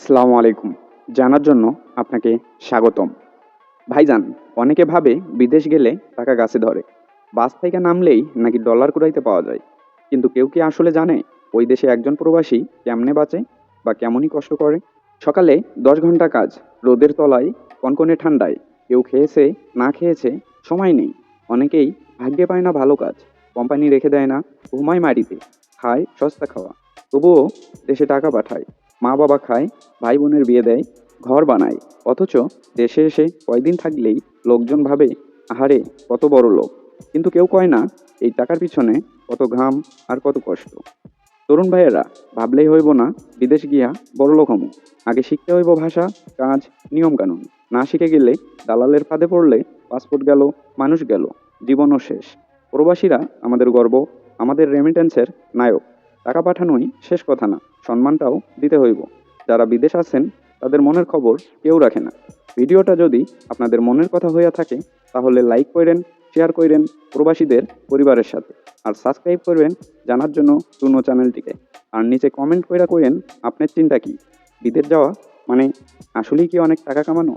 আসসালামু আলাইকুম। জানার জন্য আপনাকে স্বাগতম। ভাইজান, অনেকে ভাবে বিদেশ গেলে টাকা গাছে ধরে। বাস থেকে নামলেই নাকি ডলার কুড়াইতে পাওয়া যায়। কিন্তু কেউ কি আসলে জানে ওই দেশে একজন প্রবাসী কেমনে বাঁচে বা কেমনই কষ্ট করে? সকালে দশ ঘণ্টা কাজ, রোদের তলায়, কনকনে ঠান্ডায়, কেউ খেয়েছে, না খেয়েছে, সময় নেই। অনেকেই ভাগ্যে পায় না ভালো কাজ, কোম্পানি রেখে দেয় না, ঘুমায় মাটিতে, খায় সস্তা খাওয়া। তবুও দেশে টাকা পাঠায়। মা বাবা খায় ভাই বোনের বিয়ে দেয়, ঘর বানায়। অথচ দেশে এসে কয়দিন থাকলেই লোকজন ভাবে, আহারে, কত বড় লোক। কিন্তু কেউ কয় না, এই টাকার পিছনে কত ঘাম আর কত কষ্ট। তরুণ ভাইয়েরা, ভাবলেই হইব না, বিদেশ গিয়া বড় লোক হমু। আগে শিখতে হইব ভাষা, কাজ, নিয়মকানুন। না শিখে গেলে দালালের ফাঁদে পড়লে পাসপোর্ট গেল, মানুষ গেল। জীবনও শেষ। প্রবাসীরা আমাদের গর্ব, আমাদের রেমিটেন্সের নায়ক। টাকা পাঠানোই শেষ কথা না, সম্মানটাও দিতে হইব। যারা বিদেশ আছেন, তাদের মনের খবর কেউ রাখে না। ভিডিওটা যদি আপনাদের মনের কথা হইয়া থাকে, তাহলে লাইক করেন, শেয়ার করেন প্রবাসীদের পরিবারের সাথে। আর সাবস্ক্রাইব করবেন জানার জন্য টুনো চ্যানেলটিকে। আর নিচে কমেন্ট কইরা কইরেন আপনার চিন্তা কি? বিদেশ যাওয়া মানে আসলেই কি অনেক টাকা কামানো?